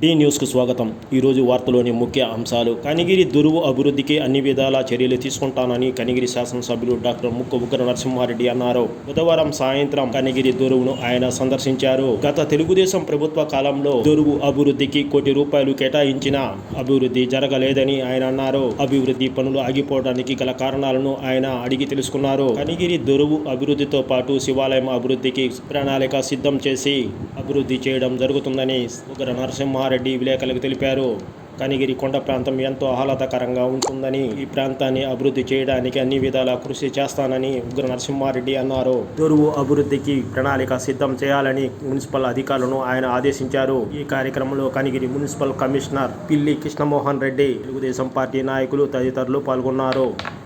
D న్యూస్కు స్వాగతం. ఈరోజు వార్తలోని ముఖ్య అంశాలు. కనిగిరి దురువు అభివృద్ధికి అన్ని విధాల చర్యలు తీసుకుంటానని కనిగిరి శాసనసభ్యులు డాక్టర్ ముక్కు ఉగ్ర నరసింహారెడ్డి అన్నారు. బుధవారం సాయంత్రం కనిగిరి దురువును ఆయన సందర్శించారు. గత తెలుగుదేశం ప్రభుత్వ కాలంలో దురువు అభివృద్ధికి కోటి రూపాయలు కేటాయించిన అభివృద్ధి జరగలేదని ఆయన అన్నారు. అభివృద్ధి పనులు ఆగిపోవడానికి గల కారణాలను ఆయన అడిగి తెలుసుకున్నారు. కనిగిరి దురువు అభివృద్ధితో పాటు శివాలయం అభివృద్ధికి ప్రణాళిక సిద్ధం చేసి అభివృద్ధి చేయడం జరుగుతుందని ఉగ్ర నరసింహారెడ్డి విలేకరులకు తెలిపారు. కనిగిరి కొండ ప్రాంతం ఎంతో ఆహ్లాదకరంగా ఉంటుందని ఈ ప్రాంతాన్ని అభివృద్ధి చేయడానికి అన్ని విధాలా కృషి చేస్తానని ఉగ్ర నరసింహారెడ్డి అన్నారు. దొరువు అభివృద్ధికి ప్రణాళిక సిద్ధం చేయాలని మున్సిపల్ అధికారులను ఆయన ఆదేశించారు. ఈ కార్యక్రమంలో కనిగిరి మున్సిపల్ కమిషనర్ పిల్లి కృష్ణమోహన్ రెడ్డి తెలుగుదేశం పార్టీ నాయకులు తదితరులు పాల్గొన్నారు.